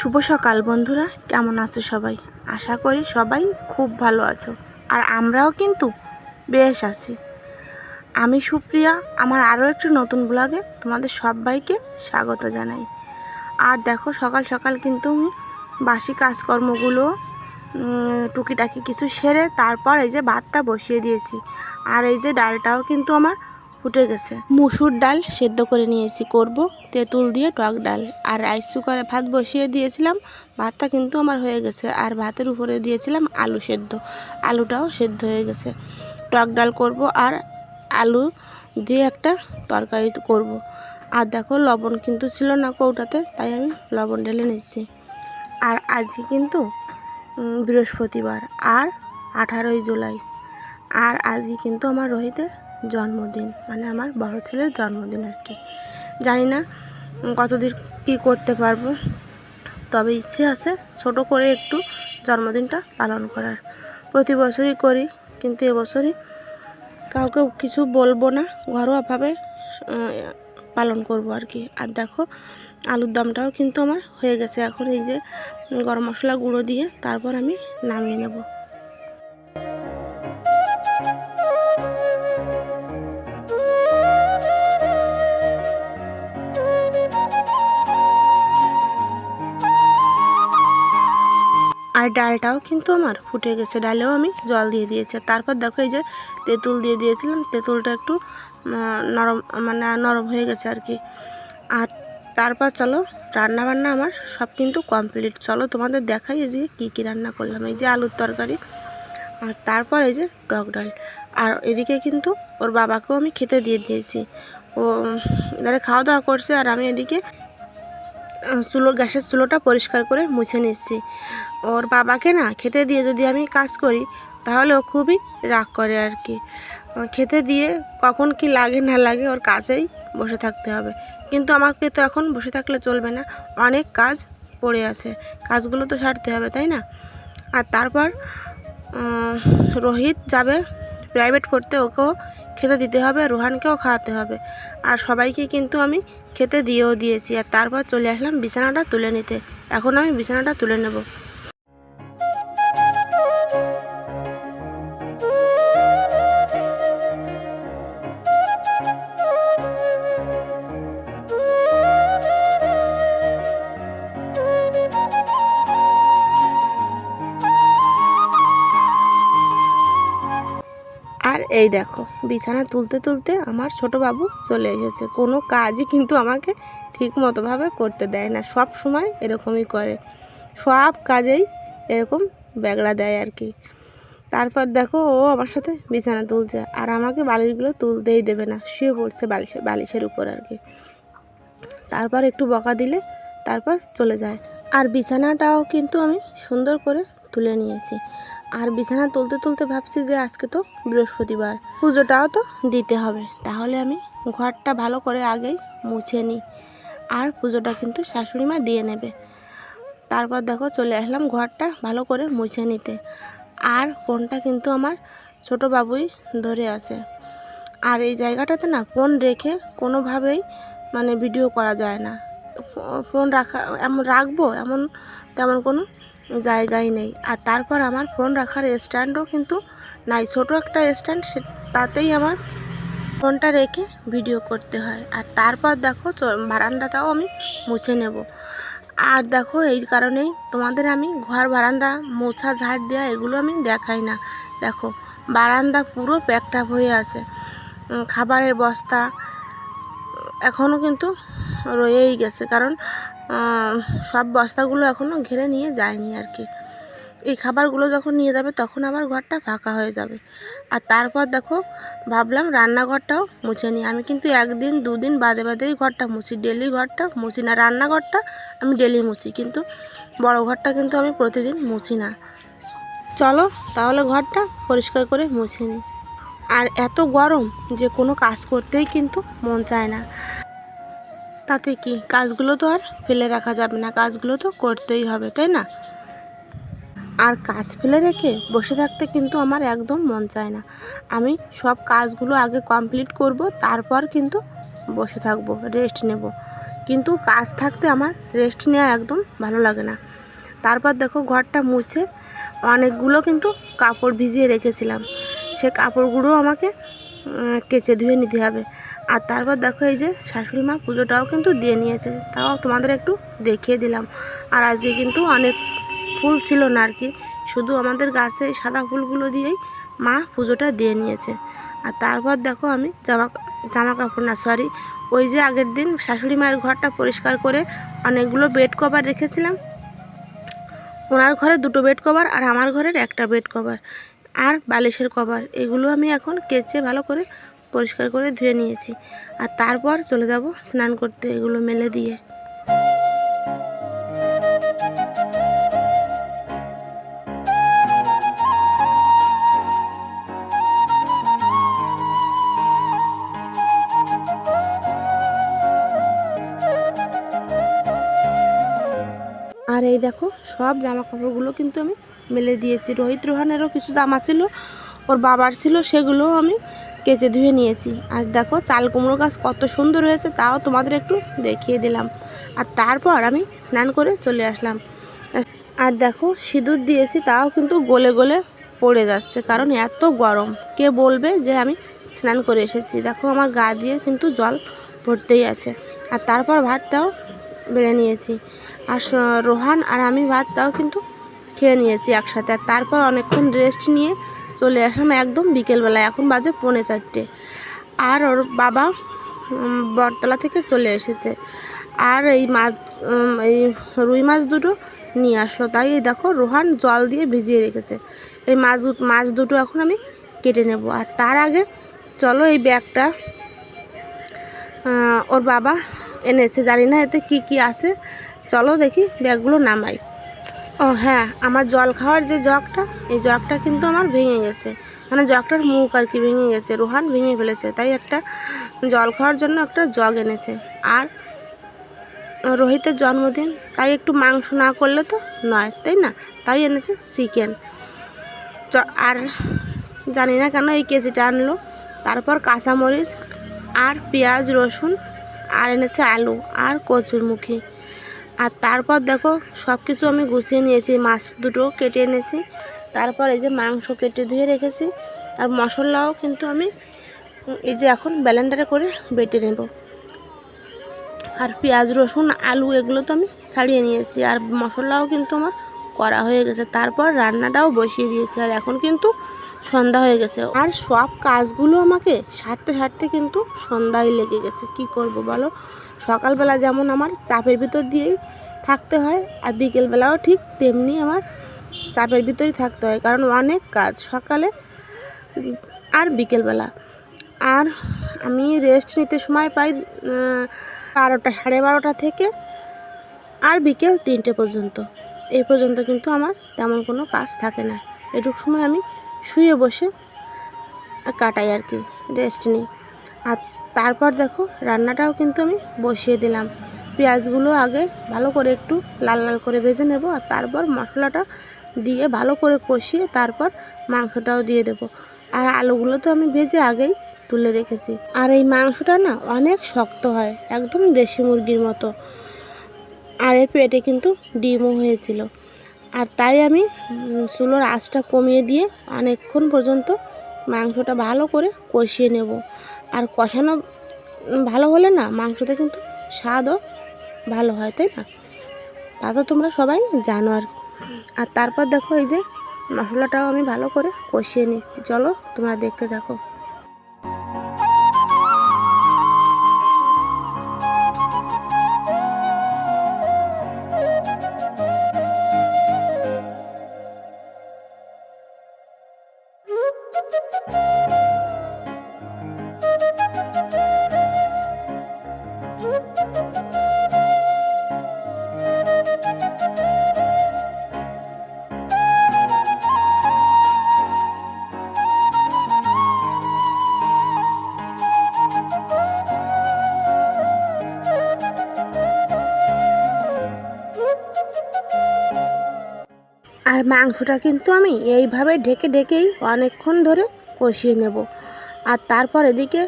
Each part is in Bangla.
শুভ সকাল বন্ধুরা, কেমন আছো সবাই? আশা করি সবাই খুব ভালো আছো। আর আমরাও কিন্তু বেশ আছি। আমি সুপ্রিয়া, আমার আরও একটি নতুন ব্লগে তোমাদের সবাইকে স্বাগত জানাই। আর দেখো, সকাল সকাল কিন্তু আমি বাসি কাজকর্মগুলো টুকিটাকি কিছু সেরে তারপর এই যে ভাতটা বসিয়ে দিয়েছি। আর এই যে ডালটাও কিন্তু আমার ফুটে গেছে। মুসুর ডাল সেদ্ধ করে নিয়েছি, করব তেঁতুল দিয়ে টক ডাল। আর রাইস কুকারে ভাত বসিয়ে দিয়েছিলাম, ভাতটা কিন্তু আমার হয়ে গেছে। আর ভাতের উপরে দিয়েছিলাম আলু সেদ্ধ, আলুটাও সেদ্ধ হয়ে গেছে। টক ডাল করব আর আলু দিয়ে একটা তরকারি করব। আর দেখো লবণ কিন্তু ছিল না কৌটাতে, তাই আমি লবণ ঢেলে নিচ্ছি। আর আজকে কিন্তু বৃহস্পতিবার আর আঠারোই জুলাই। আর আজকে কিন্তু আমার রোহিতের জন্মদিন মানে আমার বড় ছেলের জন্মদিন আর কি। জানি না কতদিন কী করতে পারব, তবে ইচ্ছে আছে ছোট করে একটু জন্মদিনটা পালন করার। প্রতি বছরই করি, কিন্তু এবছরই কাউকে কিছু বলব না, ঘরোয়াভাবে পালন করব আর কি। আর দেখো, আলুর দামটাও কিন্তু আমার হয়ে গেছে। এখন এই যে গরম মশলা গুঁড়ো দিয়ে তারপর আমি নামিয়ে নেব। ডালটাও কিন্তু আমার ফুটে গেছে, ডালেও আমি জল দিয়ে দিয়েছি। তারপর দেখো এই যে তেঁতুল দিয়ে দিয়েছিলাম, তেঁতুলটা একটু নরম মানে নরম হয়ে গেছে আর কি। আর তারপর চলো রান্না বান্না আমার সব কিন্তু কমপ্লিট। চলো তোমাদের দেখাই যে কী কী রান্না করলাম, এই যে আলুর তরকারি আর তারপর এই যে টক ডাল। আর এদিকে কিন্তু ওর বাবাকেও আমি খেতে দিয়ে দিয়েছি। ও এবারে খাওয়া দাওয়া করছে আর আমি এদিকে চুলো গ্যাসের চুলোটা পরিষ্কার করে মুছে নিচ্ছি। ওর বাবাকে না খেতে দিয়ে যদি আমি কাজ করি, তাহলে ও খুবই রাগ করে আর কি। খেতে দিয়ে কখন কি লাগে না লাগে ওর কাজেই বসে থাকতে হবে। কিন্তু আমাকে তো এখন বসে থাকলে চলবে না, অনেক কাজ পড়ে আছে। কাজগুলো তো সারতে হবে, তাই না? আর তারপর রোহিত যাবে প্রাইভেট পড়তে, ওকেও খেতে দিতে হবে, রুহানকেও খাওয়াতে হবে। আর সবাইকে কিন্তু আমি খেতে দিয়েও দিয়েছি। আর তারপর চলে আসলাম বিছানাটা তুলে নিতে। এখন আমি বিছানাটা তুলে নেব। এই দেখো, বিছানা তুলতে তুলতে আমার ছোট বাবু চলে এসেছে। কোনো কাজই কিন্তু আমাকে ঠিক মতোভাবে করতে দেয় না, সব সময় এরকমই করে। সব কাজেই এরকম ব্যাগড়া দেয় আর কি। তারপর দেখো, ও আমার সাথে বিছানা তুলছে আর আমাকে বালিশগুলো তুলতেই দেবে না, শুয়ে পড়ছে বালিশে, বালিশের উপর আর কি। তারপর একটু বকা দিলে তারপর চলে যায়। আর বিছানাটাও কিন্তু আমি সুন্দর করে তুলে নিয়েছি। আর বিছানা তুলতে তুলতে ভাবছি যে আজকে তো বৃহস্পতিবার। পুজোটাও তো দিতে হবে। তাহলে আমি ঘরটা ভালো করে আগেই মুছে নিই। আর পুজোটা কিন্তু শাশুড়ি মা দিয়ে নেবে। তারপর দেখো চলে আসলাম ঘরটা ভালো করে মুছে নিতে। আর ফোনটা কিন্তু আমার ছোট বাবুই ধরে আছে। আর এই জায়গাটাতে না ফোন রেখে কোনোভাবেই মানে ভিডিও করা যায় না। ফোন রাখা, এমন রাখব এমন তেমন কোনো জায়গাই নেই। আর তারপর আমার ফোন রাখার স্ট্যান্ডও কিন্তু নাই। ছোট একটা স্ট্যান্ড সে তাতেই আমার ফোনটা রেখে ভিডিও করতে হয়। আর তারপর দেখো বারান্দাটাও আমি মুছে নেব। আর দেখো, এই কারণেই তোমাদের আমি ঘর, বারান্দা মোছা, ঝাড় দেওয়া এগুলো আমি দেখাই না। দেখো, বারান্দা পুরো প্যাকটাপ হয়ে আছে। খাবারের বস্তা এখনও কিন্তু রয়েই গেছে। কারণ সব বস্তাগুলো এখনও ঘিরে নিয়ে যায়নি আর কি। এই খাবারগুলো যখন নিয়ে যাবে তখন আবার ঘরটা ফাঁকা হয়ে যাবে। আর তারপর দেখো, ভাবলাম রান্নাঘরটাও মুছে নিই। আমি কিন্তু একদিন, দুদিন বাদে বাদেই ঘরটা মুছি। ডেলি ঘরটা মুছি না, রান্নাঘরটা আমি ডেলি মুছি। কিন্তু বড় ঘরটা কিন্তু আমি প্রতিদিন মুছি না। চলো তাহলে ঘরটা পরিষ্কার করে মুছে নিই। আর এত গরম যে কোনো কাজ করতেই কিন্তু মন চায় না। তাতে কি? কাজগুলো তো আর ফেলে রাখা যাবে না, কাজগুলো তো করতেই হবে, তাই না? আর কাজ ফেলে রেখে বসে থাকতে কিন্তু আমার একদম মন চায় না। আমি সব কাজগুলো আগে কমপ্লিট করব, তারপর কিন্তু বসে থাকব, রেস্ট নেব। কিন্তু কাজ থাকতে আমার রেস্ট নেওয়া একদম ভালো লাগে না। তারপর দেখো ঘরটা মুছে অনেকগুলো কিন্তু কাপড় ভিজিয়ে রেখেছিলাম। সে কাপড়গুলো আমাকে কেচে ধুয়ে নিতে হবে। আর তারপর দেখো এই যে শাশুড়ি মা পুজোটাও কিন্তু দিয়ে নিয়েছে। তাও তোমাদের একটু দেখিয়ে দিলাম। আর আজকে কিন্তু অনেক ফুল ছিল না আর কি। শুধু আমাদের গাছে সাদা ফুলগুলো দিয়েই মা পুজোটা দিয়ে নিয়েছে। আর তারপর দেখো আমি জামা জামা কাপড় না সরি ওই যে আগের দিন শাশুড়ি মায়ের ঘরটা পরিষ্কার করে অনেকগুলো বেড কভার রেখেছিলাম। ওনার ঘরে দুটো বেড কভার আর আমার ঘরের একটা বেড কভার আর বালিশের কভার, এগুলো আমি এখন কেচে ভালো করে পরিষ্কার করে ধুয়ে নিয়েছি। আর তারপর চলে যাব স্নান করতে এগুলো মেলে দিয়ে। আর এই দেখো, সব জামা কাপড়গুলো কিন্তু আমি মেলে দিয়েছি। রোহিত রোহানেরও কিছু জামা ছিল, ওর বাবার ছিল, সেগুলোও আমি কেচে ধুয়ে নিয়েছি। আর দেখো, চাল কুমড়ো গাছ কত সুন্দর হয়েছে, তাও তোমাদের একটু দেখিয়ে দিলাম। আর তারপর আমি স্নান করে চলে আসলাম। আর দেখো, সিঁদুর দিয়েছি, তাও কিন্তু গলে গলে পড়ে যাচ্ছে, কারণ এত গরম। কে বলবে যে আমি স্নান করে এসেছি? দেখো, আমার গা দিয়ে কিন্তু জল পড়তেই আছে। আর তারপর ভাতটাও বেড়ে নিয়েছি। আর রোহান আর আমি ভাতটাও কিন্তু খেয়ে নিয়েছি একসাথে। আর তারপর অনেকক্ষণ রেস্ট নিয়ে চলে আসলাম একদম বিকেলবেলা এখন বাজে পৌনে চারটে। আর ওর বাবা বটতলা থেকে চলে এসেছে। আর এই মাছ এই রুই মাছ দুটো নিয়ে আসলো। তাই এই দেখো রোহান জল দিয়ে ভিজিয়ে রেখেছে। এই মাছ মাছ দুটো এখন আমি কেটে নেব। আর তার আগে চলো এই ব্যাগটা ওর বাবা এনেছে। জানি না এতে কি কি আছে। চলো দেখি ব্যাগগুলো নামাই। ও হ্যাঁ আমার জল খাওয়ার যে জগটা, এই জগটা কিন্তু আমার ভেঙে গেছে। মানে জগটার মুখ আর কি ভেঙে গেছে, রোহান ভেঙে ফেলেছে, তাই একটা জল খাওয়ার জন্য একটা জগ এনেছে। আর রোহিতের জন্মদিন, তাই একটু মাংস না করলে তো নয়, তাই না? তাই এনেছে চিকেন। আর জানি না কেন এই কেজিটা আনলো। তারপর কাঁচামরিচ আর পেঁয়াজ রসুন আর এনেছে আলু আর কচুরমুখী আর তারপর দেখো সব কিছু আমি গুছিয়ে নিয়েছি, মাছ দুটো কেটে এনেছি। তারপর এই যে মাংস কেটে ধুয়ে রেখেছি, আর মশলাও কিন্তু আমি এই যে এখন ব্যালেন্ডারে করে বেটে নেব। আর পেঁয়াজ, রসুন, আলু এগুলো তো আমি ছাড়িয়ে নিয়েছি, আর মশলাও কিন্তু আমার করা হয়ে গেছে। তারপর রান্নাটাও বসিয়ে দিয়েছি, আর এখন কিন্তু সন্ধ্যা হয়ে গেছে। আর সব কাজগুলো আমাকে সারতে সারতে কিন্তু সন্ধ্যায় লেগে গেছে। কি করব বলো? সকালবেলা যেমন আমার চাপের ভিতর দিয়েই থাকতে হয়, আর বিকেলবেলাও ঠিক তেমনি আমার চাপের ভিতরেই থাকতে হয়, কারণ অনেক কাজ সকালে আর বিকেলবেলা। আর আমি রেস্ট নিতে সময় পাই বারোটা, সাড়ে বারোটা থেকে আর বিকেল তিনটে পর্যন্ত। এই পর্যন্ত কিন্তু আমার তেমন কোনো কাজ থাকে না। এটুক সময় আমি শুয়ে বসে কাটাই আর কি রেস্ট নিই। আর তারপর দেখো রান্নাটাও কিন্তু আমি বসিয়ে দিলাম। পেঁয়াজগুলো আগে ভালো করে একটু লাল লাল করে ভেজে নেব আর তারপর মশলাটা দিয়ে ভালো করে কষিয়ে তারপর মাংসটাও দিয়ে দেবো। আর আলুগুলো তো আমি ভেজে আগেই তুলে রেখেছি। আর এই মাংসটা না অনেক শক্ত হয়, একদম দেশি মুরগির মতো। আর এর পেটে কিন্তু ডিমও হয়েছিল। আর তাই আমি চুলোর আঁচটা কমিয়ে দিয়ে অনেকক্ষণ পর্যন্ত মাংসটা ভালো করে কষিয়ে নেব। আর কষানো ভালো হলে না মাংসতে কিন্তু স্বাদও ভালো হয়, তাই না? তা তো তোমরা সবাই জানো আর আর তারপর দেখো এই যে মশলাটাও আমি ভালো করে কষিয়ে নিচ্ছি। চলো তোমরা দেখতে থাকো। মাংসটা কিন্তু আমি এইভাবে ঢেকে ঢেকেই অনেকক্ষণ ধরে কষিয়ে নেব। আর তারপর এদিকে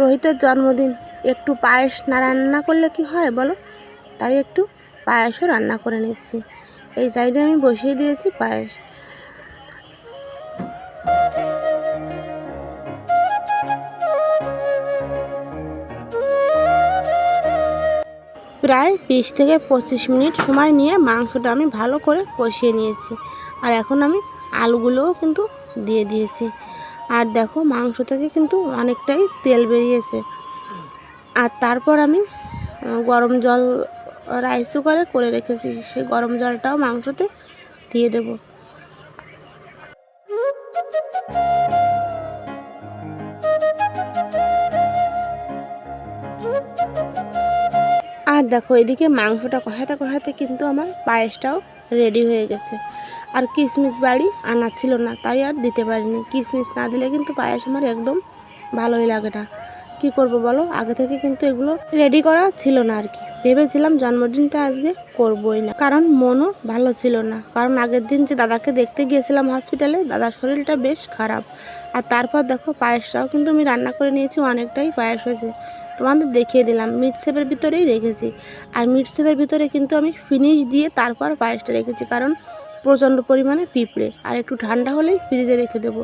রোহিতের জন্মদিন, একটু পায়েস না রান্না করলে কি হয় বলো? তাই একটু পায়েসও রান্না করে নিচ্ছি। এই সাইডে আমি বসিয়ে দিয়েছি পায়েস। প্রায় বিশ থেকে পঁচিশ মিনিট সময় নিয়ে মাংসটা আমি ভালো করে কষিয়ে নিয়েছি। আর এখন আমি আলুগুলোও কিন্তু দিয়ে দিয়েছি। আর দেখো মাংস থেকে কিন্তু অনেকটাই তেল বেরিয়েছে। আর তারপর আমি গরম জল রাইস কুকারে করে রেখেছি। সেই গরম জলটাও মাংসতে দিয়ে দেবো। আর দেখো, এদিকে মাংসটা কষাতে কষাতে কিন্তু আমার পায়েসটাও রেডি হয়ে গেছে। আর কিশমিশ বাড়ি আনা ছিল না, তাই আর দিতে পারিনি। কিশমিশ না দিলে কিন্তু পায়েস আমার একদম ভালোই লাগে না। কী করব বলো? আগে থেকে কিন্তু এগুলো রেডি করা ছিল না আর কি। ভেবেছিলাম জন্মদিনটা আজকে করবই না, কারণ মনও ভালো ছিল না। কারণ আগের দিন যে দাদাকে দেখতে গিয়েছিলাম হসপিটালে দাদার শরীরটা বেশ খারাপ। আর তারপর দেখো, পায়েসটাও কিন্তু আমি রান্না করে নিয়েছি, অনেকটাই পায়েস হয়েছে। তোমাদের দেখিয়ে দিলাম মিট সেপের ভিতরেই রেখেছি। আর মিট সেপের ভিতরে কিন্তু আমি ফিনিশ দিয়ে তারপর পায়েসটা রেখেছি, কারণ প্রচণ্ড পরিমাণে পিঁপড়ে। আর একটু ঠান্ডা হলেই ফ্রিজে রেখে দেবো।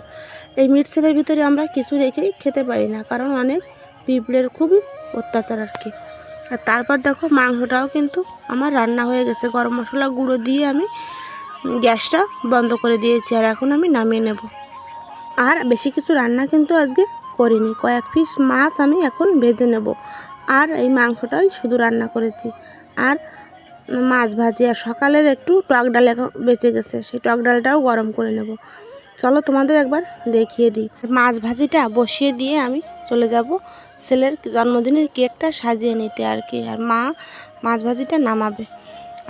এই মিট সেপের ভিতরে আমরা কিছু রেখেই খেতে পারি না, কারণ অনেক পিঁপড়ের খুবই অত্যাচার আর কি। আর তারপর দেখো মাংসটাও কিন্তু আমার রান্না হয়ে গেছে। গরম মশলা গুঁড়ো দিয়ে আমি গ্যাসটা বন্ধ করে দিয়েছি, আর এখন আমি নামিয়ে নেব। আর বেশি কিছু রান্না কিন্তু আজকে করিনি। কয়েক পিস মাছ আমি এখন ভেজে নেব। আর এই মাংসটাই শুধু রান্না করেছি। আর মাছ ভাজি, আর সকালের একটু টক ডাল এখন বেঁচে গেছে, সেই টক ডালটাও গরম করে নেব। চলো তোমাদের একবার দেখিয়ে দিই। মাছ ভাজিটা বসিয়ে দিয়ে আমি চলে যাব ছেলের জন্মদিনের কেকটা সাজিয়ে নিতে আর কি, আর মা মাছ ভাজিটা নামাবে।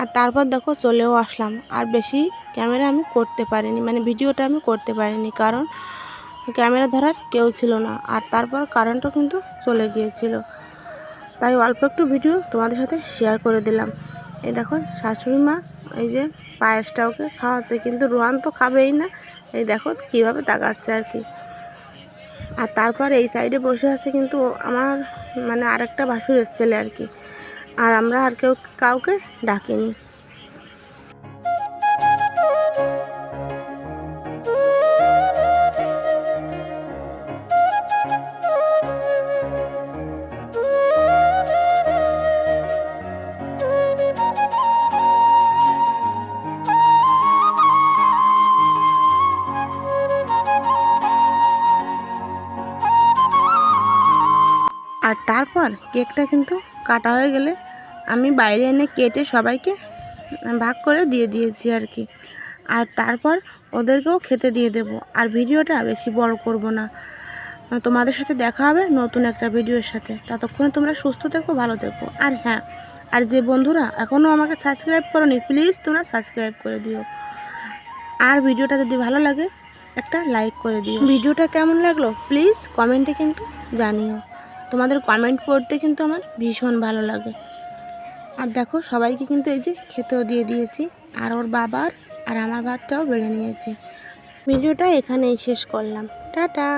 আর তারপর দেখো চলেও আসলাম। আর বেশি ক্যামেরা আমি করতে পারিনি মানে ভিডিওটা আমি করতে পারিনি, কারণ ক্যামেরা ধরার কেউ ছিল না, আর তারপর কারেন্টও কিন্তু চলে গিয়েছিল। তাই অল্প একটু ভিডিও তোমাদের সাথে শেয়ার করে দিলাম। এই দেখো, শাশুড়ি মা, এই যে পায়েসটা ওকে খাওয়াচ্ছে, কিন্তু রোহান তো খাবেই না। এই দেখো কীভাবে তাকাচ্ছে আর কি। আর তারপর এই সাইডে বসে আছে কিন্তু আমার মানে আরেকটা ভাসুরের ছেলে আর কি। আর আমরা আর কেউ কাউকে ডাকিনি। তারপর কেকটা কিন্তু কাটা হয়ে গেলে আমি বাইরে এনে কেটে সবাইকে ভাগ করে দিয়ে দিয়েছি আর কি। আর তারপর ওদেরকেও খেতে দিয়ে দেব। আর ভিডিওটা বেশি বড় করব না। তোমাদের সাথে দেখা হবে নতুন একটা ভিডিওর সাথে। ততক্ষণে তোমরা সুস্থ থেকো, ভালো থেকো। আর হ্যাঁ আর যে বন্ধুরা এখনও আমাকে সাবস্ক্রাইব করোনি, প্লিজ তোমরা সাবস্ক্রাইব করে দিও। আর ভিডিওটা যদি ভালো লাগে, একটা লাইক করে দিও। ভিডিওটা কেমন লাগল, প্লিজ কমেন্টে কিন্তু জানিও। তোমাদের কমেন্ট পড়তে কিন্তু আমার ভীষণ ভালো লাগে। আর দেখো, সবাইকে কিন্তু এই যে খেতেও দিয়ে দিয়েছি। আর ওর বাবার আর আমার ভাতটাও বেড়ে নিয়েছি। ভিডিওটা এখানেই শেষ করলাম। টাটা!